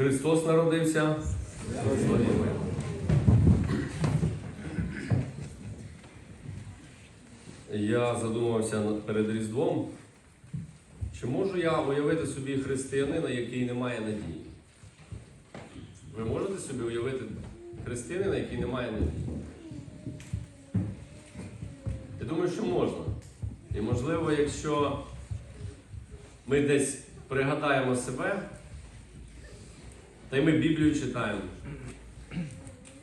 Христос народився. Славімо Я задумався перед Різдвом, чи можу я уявити собі християнина, який не має надії? Ви можете собі уявити християнина, який не має надії? Я думаю, що можна. І можливо, якщо ми десь пригадаємо себе, та й ми Біблію читаємо,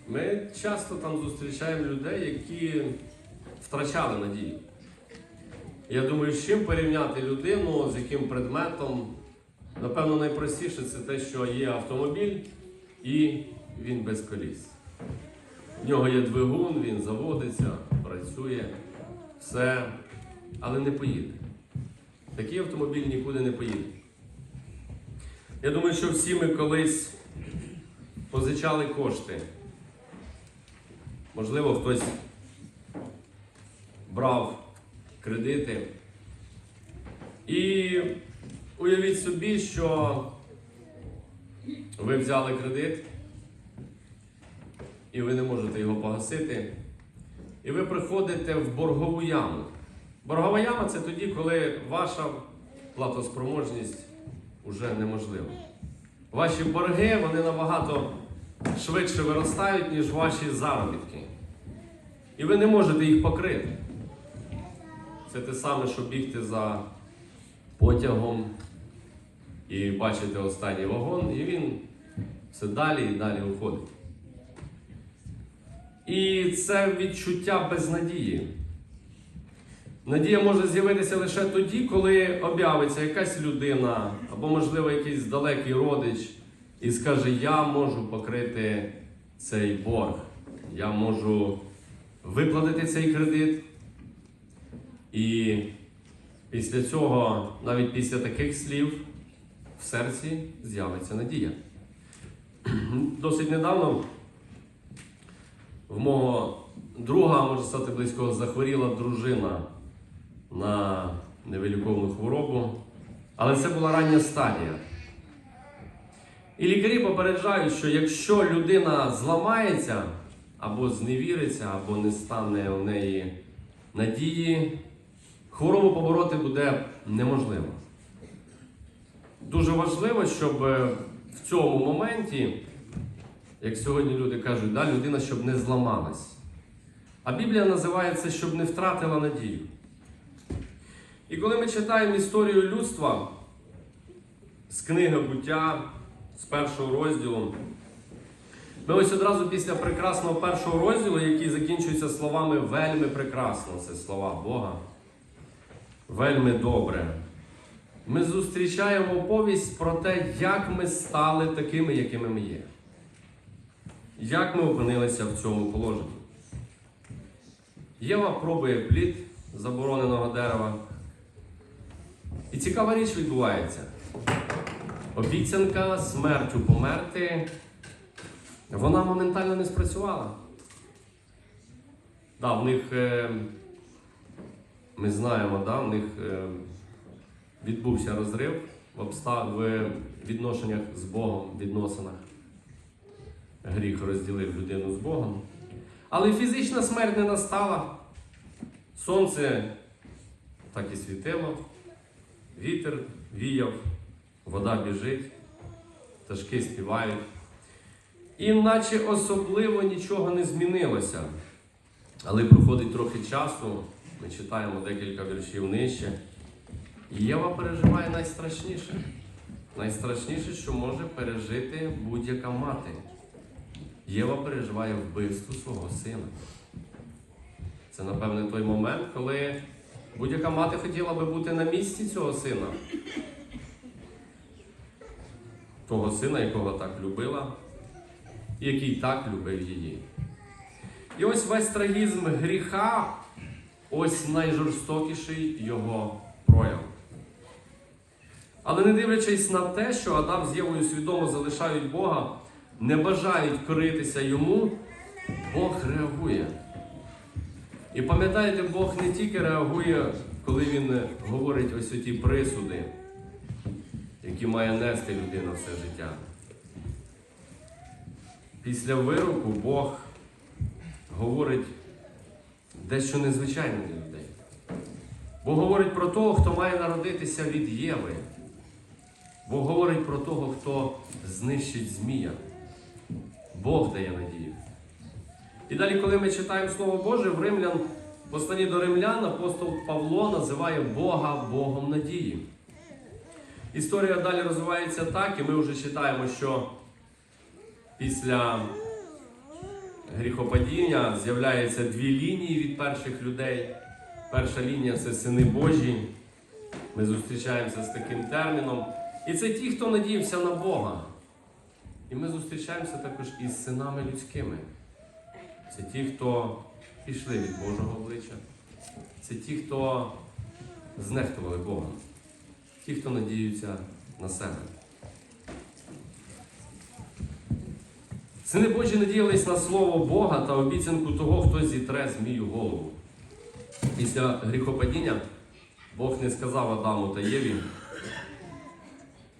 ми часто там зустрічаємо людей, які втрачали надію. Я думаю, з чим порівняти людину, з яким предметом. Напевно, найпростіше це те, що є автомобіль і він без коліс. В нього є двигун, він заводиться, працює, все, але не поїде. Такий автомобіль нікуди не поїде. Я думаю, що всі ми колись позичали кошти. Можливо, хтось брав кредити. І уявіть собі, що ви взяли кредит, і ви не можете його погасити. І ви приходите в боргову яму. Боргова яма це тоді, коли ваша платоспроможність вже неможлива. Ваші борги вони набагато швидше виростають, ніж ваші заробітки. І ви не можете їх покрити. Це те саме, що бігти за потягом і бачите останній вагон, і він все далі і далі уходить. І це відчуття безнадії. Надія може з'явитися лише тоді, коли об'явиться якась людина або, можливо, якийсь далекий родич і скаже: Я можу покрити цей борг, я можу виплатити цей кредит. І після цього, навіть після таких слів, в серці з'явиться надія. Досить недавно в мого друга, може стати близького, захворіла дружина на невиліковну хворобу, але це була рання стадія. І лікарі попереджають, що якщо людина зламається або зневіриться, або не стане у неї надії, хворобу побороти буде неможливо. Дуже важливо, щоб е, в цьому моменті, як сьогодні люди кажуть, да, людина щоб не зламалась. А Біблія називає це, щоб не втратила надію. І коли ми читаємо історію людства з книги буття, з першого розділу, ми ось одразу після прекрасного першого розділу, який закінчується словами вельми прекрасно, це слова Бога, вельми добре. Ми зустрічаємо повість про те, як ми стали такими, якими ми є. Як ми опинилися в цьому положенні. Єва пробує плід забороненого дерева. І цікава річ відбувається. Обіцянка смертю померти, вона моментально не спрацювала. Да, в них, е, ми знаємо, да, в них е, відбувся розрив в, обстав... в відношеннях з Богом, відносинах. Гріх розділив людину з Богом. Але фізична смерть не настала. Сонце так і світило, вітер віяв, вода біжить, пташки співають. І наче особливо нічого не змінилося. Але проходить трохи часу, ми читаємо декілька віршів нижче. І Єва переживає найстрашніше. Найстрашніше, що може пережити будь-яка мати. Єва переживає вбивство свого сина. Це, напевне, той момент, коли будь-яка мати хотіла би бути на місці цього сина. Того сина, якого так любила, і який так любив її. І ось весь трагізм гріха, ось найжорстокіший його прояв. Але не дивлячись на те, що Адам з Євою свідомо залишають Бога, не бажають коритися йому, Бог реагує. І пам'ятаєте, Бог не тільки реагує, коли Він говорить ось оті присуди, які має нести людина все життя. після вироку Бог говорить дещо незвичайне для людей. Бог говорить про того, хто має народитися від Єви. Бог говорить про того, хто знищить Змія. Бог дає надію. І далі, коли ми читаємо Слово Боже, в Римлян, в посланні до римлян, апостол Павло називає Бога Богом надії. Історія далі розвивається так, і ми вже читаємо, що після гріхопадіння з'являються дві лінії від перших людей. Перша лінія це сини Божі. Ми зустрічаємося з таким терміном. І це ті, хто надіявся на Бога. І ми зустрічаємося також із синами людськими. Це ті, хто пішли від Божого обличчя. Це ті, хто знехтували Богом. Ті, хто надіються на себе. Сини Божі надіялись на слово Бога та обіцянку того, хто зітре змію голову. Після гріхопадіння Бог не сказав Адаму та Єві,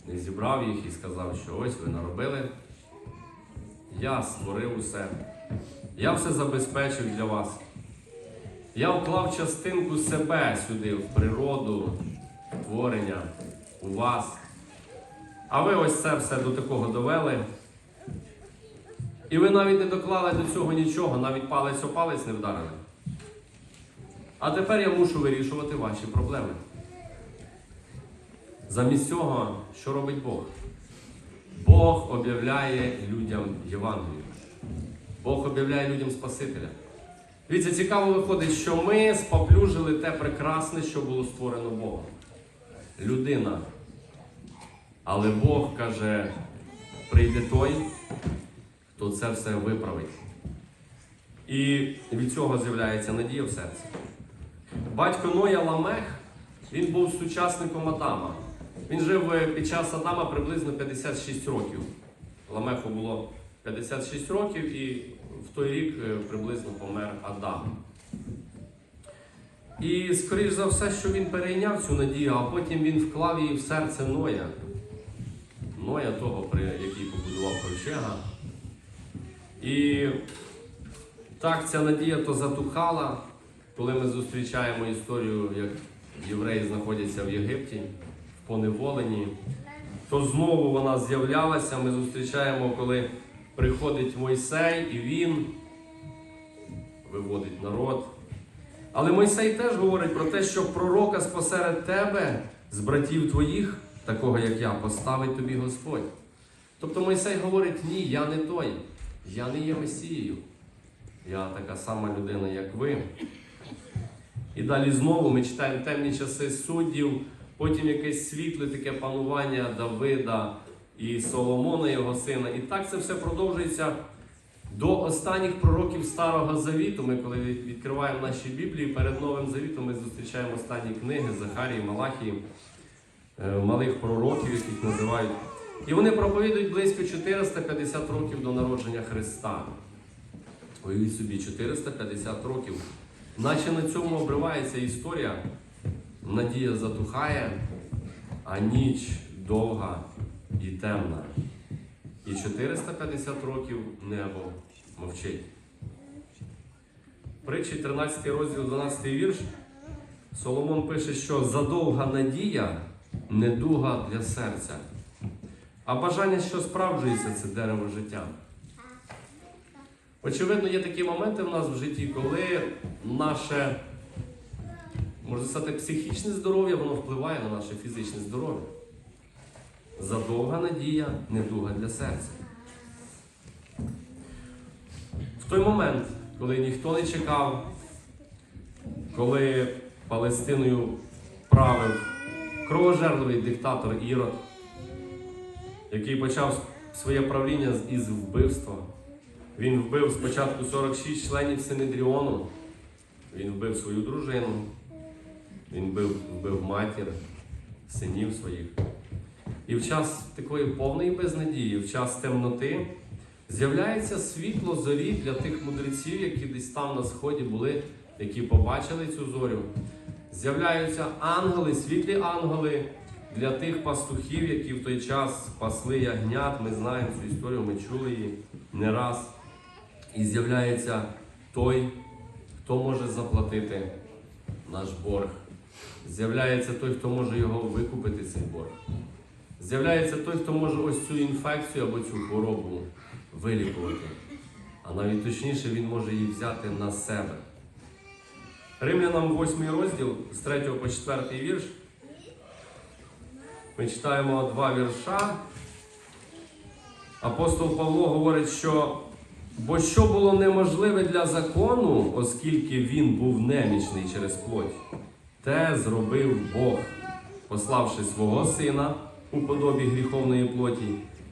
не зібрав їх і сказав, що ось ви наробили. Я створив усе. Я все забезпечив для вас. Я вклав частинку себе сюди, в природу, творення, у вас. А ви ось це все до такого довели. І ви навіть не доклали до цього нічого, навіть палець о палець не вдарили. А тепер я мушу вирішувати ваші проблеми. Замість цього, що робить Бог? Бог об'являє людям Євангелію. Бог об'являє людям Спасителя. Дивіться, цікаво виходить, що ми споплюжили те прекрасне, що було створено Богом. Людина. Але Бог каже, прийде той, хто це все виправить. І від цього з'являється надія в серці. Батько Ноя Ламех, він був сучасником Адама. Він жив е, під час Адама приблизно 56 років. Ламеху було 56 років і в той рік е, приблизно помер Адам. І, скоріш за все, що він перейняв цю надію, а потім він вклав її в серце Ноя. Ноя того, при який побудував ковчега. І так ця надія то затухала, коли ми зустрічаємо історію, як євреї знаходяться в Єгипті, в поневоленні, то знову вона з'являлася. Ми зустрічаємо, коли приходить Мойсей і він виводить народ. Але Мойсей теж говорить про те, що пророка спосеред тебе, з братів твоїх, такого як я, поставить тобі Господь. Тобто Мойсей говорить, ні, я не той, я не є Месією. Я така сама людина, як ви. І далі знову ми читаємо темні часи суддів, потім якесь світле таке панування Давида і Соломона, його сина. І так це все продовжується до останніх пророків Старого Завіту. Ми, коли відкриваємо наші Біблії, перед Новим Завітом ми зустрічаємо останні книги Захарії, Малахії, е, малих пророків, яких називають. І вони проповідують близько 450 років до народження Христа. Уявіть собі, 450 років. Наче на цьому обривається історія. Надія затухає, а ніч довга і темна. І 450 років небо мовчить. Притчі 13 розділ 12 вірш. Соломон пише, що задовга надія недуга для серця. А бажання, що справджується, це дерево життя. Очевидно, є такі моменти в нас в житті, коли наше, можна сказати, психічне здоров'я, воно впливає на наше фізичне здоров'я. Задовга надія, недуга для серця. В той момент, коли ніхто не чекав, коли Палестиною правив кровожерливий диктатор Ірод, який почав своє правління із вбивства. Він вбив спочатку 46 членів Синедріону, він вбив свою дружину, він вбив, вбив матір, синів своїх. І в час такої повної безнадії, в час темноти, з'являється світло зорі для тих мудреців, які десь там на сході були, які побачили цю зорю. З'являються ангели, світлі ангели для тих пастухів, які в той час пасли ягнят, ми знаємо цю історію, ми чули її не раз. І з'являється той, хто може заплатити наш борг. З'являється той, хто може його викупити, цей борг. З'являється той, хто може ось цю інфекцію або цю хворобу вилікувати. А навіть точніше, він може її взяти на себе. Римлянам 8 розділ з 3 по 4 вірш. Ми читаємо два вірша. Апостол Павло говорить, що бо що було неможливе для закону, оскільки він був немічний через плоть, те зробив Бог, пославши свого сина у подобі гріховної плоті,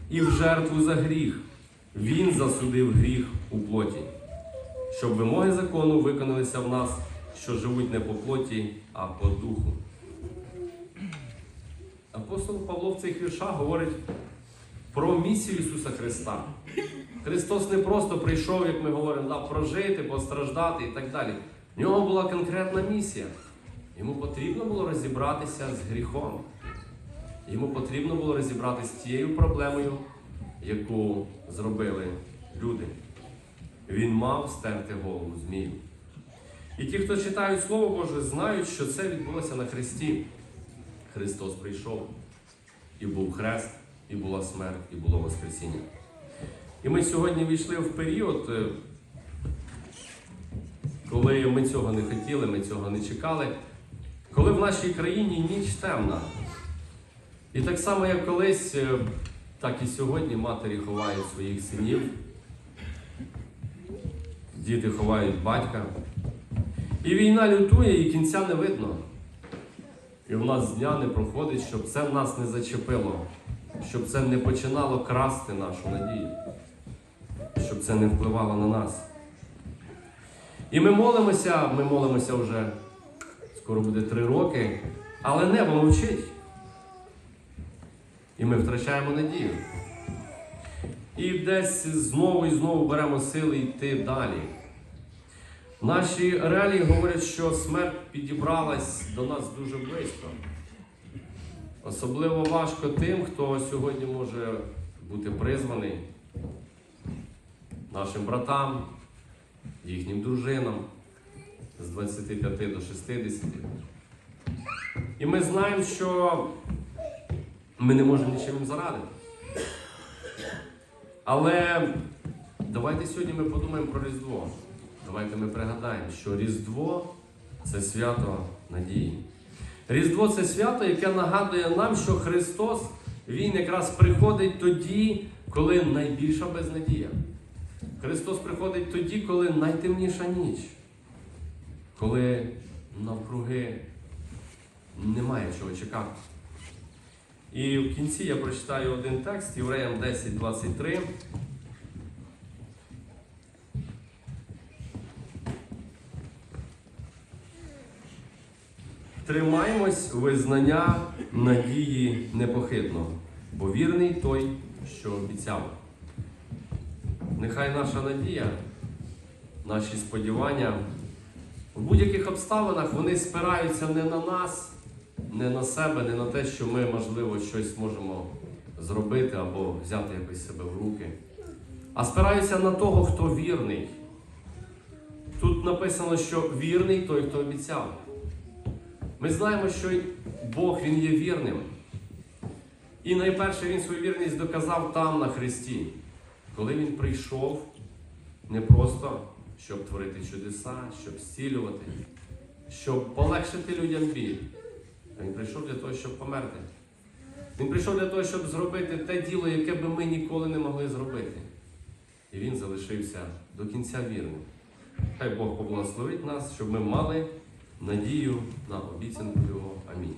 і в жертву за гріх. Він засудив гріх у плоті, щоб вимоги закону виконалися в нас, що живуть не по плоті, а по духу. Апостол Павло в цих віршах говорить про місію Ісуса Христа. Христос не просто прийшов, як ми говоримо, да, прожити, постраждати і так далі. В нього була конкретна місія. Йому потрібно було розібратися з гріхом. Йому потрібно було розібратися з тією проблемою, яку зробили люди. Він мав стерти голову змію. І ті, хто читають Слово Боже, знають, що це відбулося на Христі. Христос прийшов. І був хрест, і була смерть, і було Воскресіння. І ми сьогодні війшли в період, е, коли ми цього не хотіли, ми цього не чекали, коли в нашій країні ніч темна. І так само, як колись, е, так і сьогодні матері ховають своїх синів, діти ховають батька. І війна лютує, і кінця не видно. І в нас дня не проходить, щоб це в нас не зачепило, щоб це не починало красти нашу надію, щоб це не впливало на нас. І ми молимося, ми молимося вже скоро буде три роки, але небо мовчить. І ми втрачаємо надію. І десь знову і знову беремо сили йти далі. Наші реалії говорять, що смерть підібралась до нас дуже близько. Особливо важко тим, хто сьогодні може бути призваний нашим братам, їхнім дружинам з 25 до 60. І ми знаємо, що ми не можемо нічим зарадити. Але давайте сьогодні ми подумаємо про Різдво. Давайте ми пригадаємо, що Різдво це свято надії. Різдво це свято, яке нагадує нам, що Христос Він якраз приходить тоді, коли найбільша безнадія. Христос приходить тоді, коли найтемніша ніч, коли навкруги немає чого чекати. І в кінці я прочитаю один текст Євреям 10.23. Тримаймось визнання надії непохитно, бо вірний той, що обіцяв. Нехай наша надія, наші сподівання в будь-яких обставинах вони спираються не на нас, не на себе, не на те, що ми, можливо, щось можемо зробити або взяти якось себе в руки, а спираються на того, хто вірний. Тут написано, що вірний той, хто обіцяв. Ми знаємо, що Бог Він є вірним. І найперше Він свою вірність доказав там, на Христі, коли Він прийшов не просто, щоб творити чудеса, щоб зцілювати, щоб полегшити людям біль. Він прийшов для того, щоб померти. Він прийшов для того, щоб зробити те діло, яке би ми ніколи не могли зробити. І він залишився до кінця вірним. Хай Бог поблагословить нас, щоб ми мали надію на обіцянку Його. Амінь.